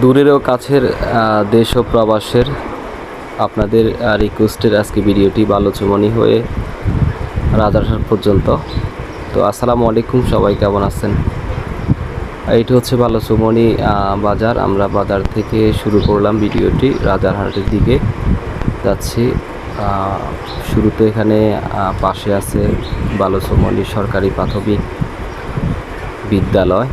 দূরের ও কাছের দেশ ও প্রবাসের আপনাদের রিকোয়েস্টের আজকে ভিডিওটি বালোচমনি হয়ে রাজারহাট পর্যন্ত। তো আসসালামু আলাইকুম সবাই কেমন আছেন? এইটি হচ্ছে বালোচমনি আহ, বাজার। আমরা বাজার থেকে শুরু করলাম ভিডিওটি রাজারহাটের দিকে যাচ্ছি। শুরুতে এখানে পাশে আছে বালোচমনি সরকারি প্রাথমিক বিদ্যালয়।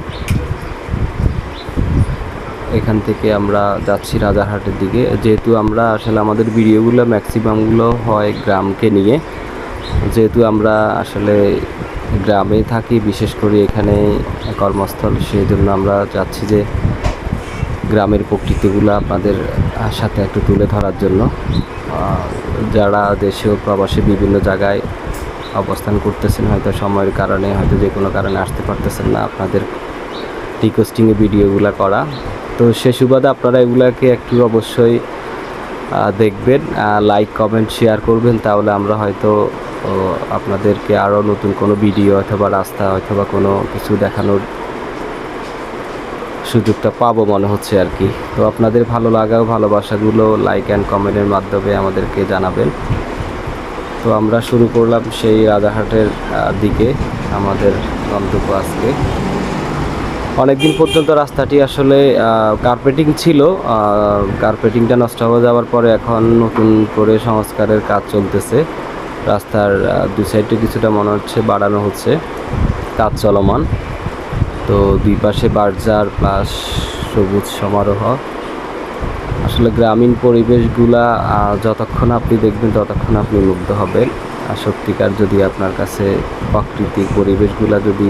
এখান থেকে আমরা যাচ্ছি রাজারহাটের দিকে। যেহেতু আমরা আসলে আমাদের ভিডিওগুলো ম্যাক্সিমামগুলো হয় গ্রামকে নিয়ে। যেহেতু আমরা আসলে গ্রামে থাকি, বিশেষ করে এখানে কর্মস্থল সেই জন্য আমরা যাচ্ছি যে গ্রামের প্রকৃতিগুলো আপনাদের সাথে একটু তুলে ধরার জন্য। যারা দেশে ও প্রবাসে বিভিন্ন জায়গায় অবস্থান করতেছেন, হয়তো সময়ের কারণে, হয়তো যে কোনো কারণে আসতে পারতেছেন না, আপনাদের রিকোয়েস্টিংয়ে ভিডিওগুলো করা। তো সে সুবাদে আপনারা এগুলাকে একটু অবশ্যই দেখবেন লাইক কমেন্ট শেয়ার করবেন, তাহলে আমরা হয়তো আপনাদেরকে আরও নতুন কোনো ভিডিও অথবা রাস্তা অথবা কোনো কিছু দেখানোর সুযোগটা পাবো মনে হচ্ছে আর কি তো আপনাদের ভালো লাগা ভালোবাসাগুলো লাইক অ্যান্ড কমেন্টের মাধ্যমে আমাদেরকে জানাবেন। তো আমরা শুরু করলাম সেই রাজাহাটের দিকে, আমাদের গন্তব্য আজকে। অনেকদিন পর্যন্ত রাস্তাটি আসলে কার্পেটিং ছিল। কার্পেটিংটা নষ্ট হয়ে যাওয়ার পরে এখন নতুন করে সংস্কারের কাজ চলতেছে। রাস্তার দুই সাইডে কিছুটা মনে হচ্ছে বাড়ানো হচ্ছে, কাজ চলমান। তো দুই পাশে বার্জার প্লাস সবুজ সমারোহ। আসলে গ্রামীণ পরিবেশগুলা যতক্ষণ আপনি দেখবেন ততক্ষণ আপনি মুগ্ধ হবেন। আর সত্যিকার যদি আপনার কাছে প্রাকৃতিক পরিবেশগুলা যদি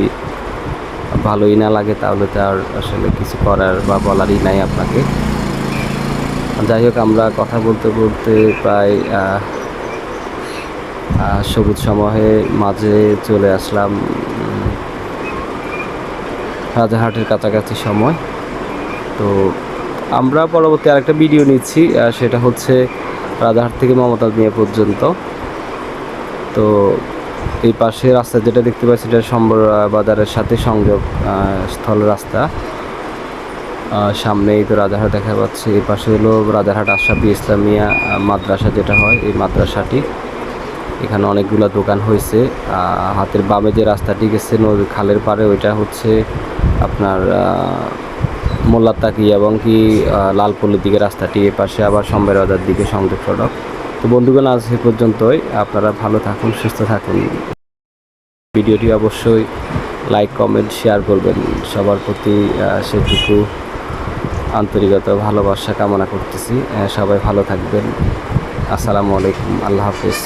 ভালোই না লাগে, তাহলে তো আর আসলে কিছু করার বা বলারই নাই আপনাকে। যাই হোক, আমরা কথা বলতে বলতে প্রায় সবুজ সমূহে মাঝে চলে আসলাম রাজাহাটের কাছাকাছি সময়। তো আমরা পরবর্তী আরেকটা ভিডিও নিচ্ছি সেটা হচ্ছে রাজাহাট থেকে মমতাজ মিয়া পর্যন্ত। তো এই পাশে রাস্তা যেটা দেখতে পাচ্ছি এটা সম্বর বাজারের সাথে সংযোগ স্থল রাস্তা। সামনেই তো রাজারহাট দেখা পাচ্ছে এই পাশে হলো রাজারহাট আশরাফি ইসলামিয়া মাদ্রাসা যেটা হয় এই মাদ্রাসাটি। এখানে অনেকগুলো দোকান হয়েছে হাতের বামে যে রাস্তাটি গেছে নদী খালের পাড়ে ওইটা হচ্ছে আপনার আহ, মোল্লাতাকি এবং কি লালপল্লির দিকে রাস্তাটি এ পাশে আবার সম্বের বাজার দিকে সংযোগ সড়ক। তো বন্ধুগণ, আজ এ পর্যন্তই। আপনারা ভালো থাকুন, সুস্থ থাকুন। ভিডিওটি অবশ্যই লাইক, কমেন্ট, শেয়ার করবেন। সবার প্রতি সেটুকু আন্তরিকতা, ভালোবাসা কামনা করতেছি। সবাই ভালো থাকবেন। আসসালামু আলাইকুম। আল্লাহ হাফিজ।